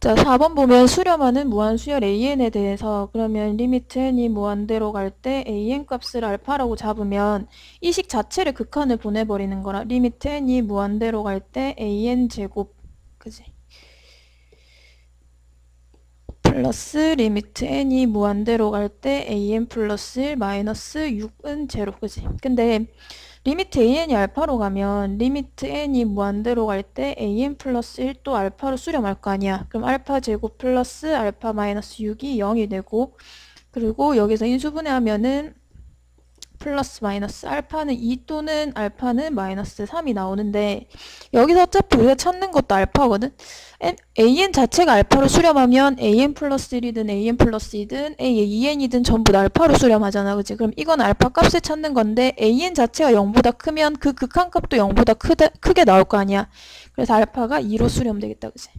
자, 4번 보면 수렴하는 무한 수열 an에 대해서 그러면 리미트 n이 무한대로 갈 때 an 값을 알파라고 잡으면 이 식 자체를 극한을 보내버리는 거라 리미트 n이 무한대로 갈 때 an 제곱 그지? 플러스 리미트 n이 무한대로 갈 때 an 플러스 1 마이너스 6은 제로 그지? 근데 리미트 an이 알파로 가면 리미트 n이 무한대로 갈 때 an 플러스 1 또 알파로 수렴할 거 아니야. 그럼 알파 제곱 플러스 알파 마이너스 6이 0이 되고 그리고 여기서 인수분해하면은 플러스 마이너스 알파는 2 또는 알파는 마이너스 3이 나오는데 여기서 어차피 우리가 찾는 것도 알파거든. An 자체가 알파로 수렴하면 an 플러스 1이든 an 플러스 2든 a2n이든 전부 다 알파로 수렴하잖아. 그치? 그럼 이건 알파 값을 찾는 건데 an 자체가 0보다 크면 그 극한값도 0보다 크다, 크게 나올 거 아니야. 그래서 알파가 2로 수렴되겠다. 그치?